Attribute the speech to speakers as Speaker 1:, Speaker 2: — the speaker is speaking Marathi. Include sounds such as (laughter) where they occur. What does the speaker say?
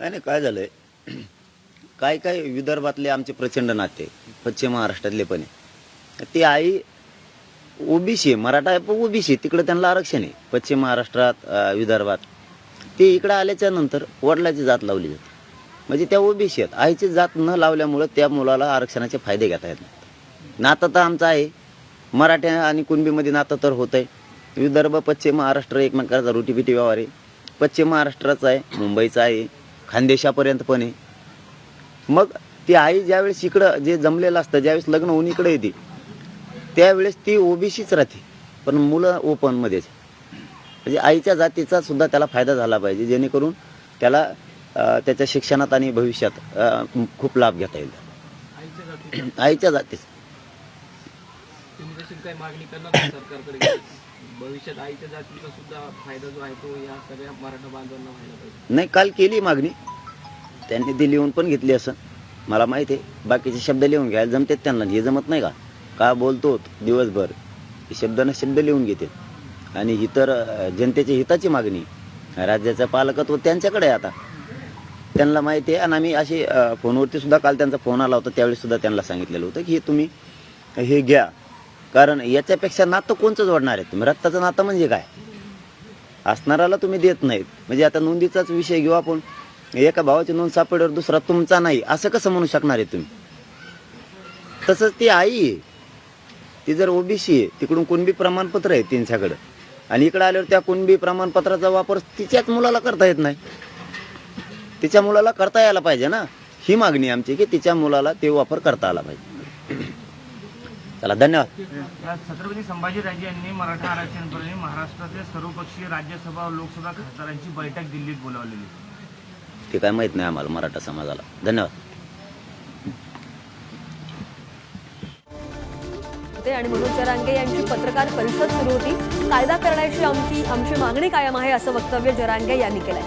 Speaker 1: काय नाही काय झालंय? काय काय विदर्भातले आमचे प्रचंड नाते पश्चिम महाराष्ट्रातले पण आहे. ती आई ओबीसी आहे मराठा आहे पण ओबीसी आहे. तिकडे त्यांना आरक्षण आहे पश्चिम महाराष्ट्रात विदर्भात. ते इकडं आल्याच्यानंतर वडिलाची जात लावली जाते. म्हणजे त्या ओबीसी आहेत. आईची जात न लावल्यामुळं त्या मुलाला आरक्षणाचे फायदे घेता येत नाहीत. नातं तर आमचं आहे. मराठ्या आणि कुणबीमध्ये नातं तर होत आहे विदर्भ पश्चिम महाराष्ट्र एकमेकाचा रोटीपिटी व्यवहार आहे. पश्चिम महाराष्ट्राचा आहे मुंबईचा आहे. खानदेशापर्यंत पण आहे. मग ती आई ज्यावेळेस इकडं जे जमलेलं असतं ज्यावेळेस लग्न होऊन इकडे येते त्यावेळेस ती ओबीसीच राहते पण मुलं ओपनमध्येच. म्हणजे आईच्या जातीचा सुद्धा त्याला फायदा झाला पाहिजे जेणेकरून त्याला त्याच्या शिक्षणात आणि भविष्यात खूप लाभ घेता येईल.
Speaker 2: आईच्या
Speaker 1: जातीच. (clears throat)
Speaker 2: तुम्ही काही मागणी करणार सरकारकडे? भविष्यात आईच्या जातीचा सुद्धा फायदा जो आहे तो या सगळ्या मराठा बांधवांना व्हायला पाहिजे.
Speaker 1: नाही काल केली मागणी. त्यांनी ती लिहून पण घेतली असं. मला माहिती आहे बाकीचे शब्द लिहून घ्यायला जमतात त्यांना. हे जमत नाही का? का बोलतो दिवसभर? हे शब्द न शब्द लिहून घेते आणि ही तर जनतेच्या हिताची मागणी. राज्याचं पालकत्व त्यांच्याकडे आता. त्यांना माहिती आहे आणि आम्ही अशी फोनवरती सुद्धा काल त्यांचा फोन आला होता त्यावेळी सुद्धा त्यांना सांगितलेलं होतं की हे तुम्ही हे घ्या. कारण याच्यापेक्षा नातं कोणचं जोडणार आहे? तुम्ही रक्ताचं नातं म्हणजे काय? असणाराला तुम्ही देत नाहीत. म्हणजे आता नोंदीचाच विषय घेऊ आपण. एका भावाची नोंद सापडल्यावर दुसरा तुमचा नाही. असं कसं म्हणू शकणार आहे तुम्ही? तसंच ती आई आहे. ती जर ओबीसी आहे तिकडून कुणबी प्रमाणपत्र आहे त्यांच्याकडं? आणि इकडं आल्यावर त्या कुणबी प्रमाणपत्राचा वापर तिच्याच मुलाला करता येत नाही. तिच्या मुलाला करता यायला पाहिजे ना? ही मागणी आमची की तिच्या मुलाला ते वापर करता आला पाहिजे. चला धन्यवाद.
Speaker 3: छत्रपती संभाजीराजे यांनी मराठा आरक्षण महाराष्ट्रातील सर्वपक्षीय राज्यसभा लोकसभा खासदारांची बैठक दिल्लीत बोलावलेली.
Speaker 1: ते काय माहीत नाही आम्हाला मराठा समाजाला. धन्यवाद.
Speaker 4: आणि मनोज जरांगे यांची पत्रकार परिषद सुरू होती. कायदा करण्याची आमची आमची मागणी कायम आहे असं वक्तव्य जरांगे यांनी केलंय.